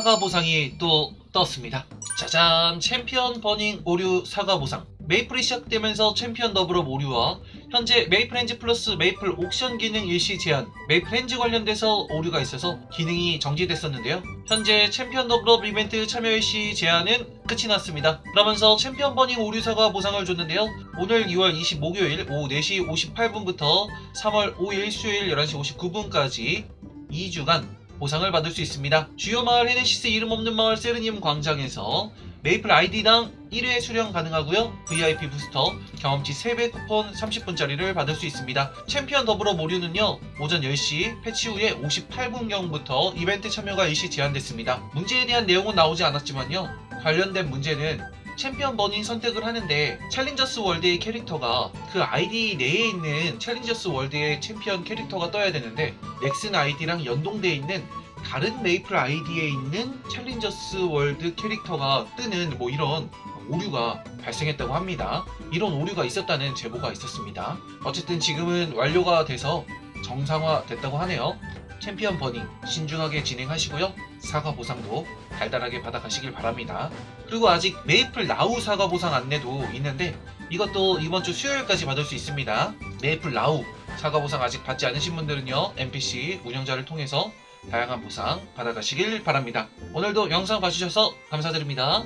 사과 보상이 또 떴습니다. 짜잔 챔피언 버닝 오류 사과 보상. 메이플이 시작되면서 챔피언 더블업 오류와 현재 메이플 렌즈 플러스 메이플 옥션 기능 일시 제한 메이플 렌즈 관련돼서 오류가 있어서 기능이 정지됐었는데요. 현재 챔피언 더블업 이벤트 참여 일시 제한은 끝이 났습니다. 그러면서 챔피언 버닝 오류 사과 보상을 줬는데요. 오늘 2월 20 목요일 오후 4시 58분부터 3월 5일 수요일 11시 59분까지 2주간 보상을 받을 수 있습니다. 주요 마을 헤네시스 이름 없는 마을 세르니움 광장에서 메이플 아이디당 1회 수령 가능하고요. VIP 부스터 경험치 3배 쿠폰 30분짜리를 받을 수 있습니다. 챔피언 더불어 모류는요. 오전 10시 패치 후에 58분경부터 이벤트 참여가 일시 제한됐습니다. 문제에 대한 내용은 나오지 않았지만요. 관련된 문제는 챔피언 버닝 선택을 하는데 챌린저스 월드의 캐릭터가 그 아이디 내에 있는 챌린저스 월드의 챔피언 캐릭터가 떠야 되는데 넥슨 아이디랑 연동되어 있는 다른 메이플 아이디에 있는 챌린저스 월드 캐릭터가 뜨는 뭐 이런 오류가 발생했다고 합니다. 이런 오류가 있었다는 제보가 있었습니다. 어쨌든 지금은 완료가 돼서 정상화 됐다고 하네요. 챔피언 버닝 신중하게 진행하시고요. 사과 보상도 달달하게 받아가시길 바랍니다. 그리고 아직 메이플 라우 사과 보상 안내도 있는데 이것도 이번 주 수요일까지 받을 수 있습니다. 메이플 라우 사과 보상 아직 받지 않으신 분들은요 NPC 운영자를 통해서 다양한 보상 받아가시길 바랍니다. 오늘도 영상 봐주셔서 감사드립니다.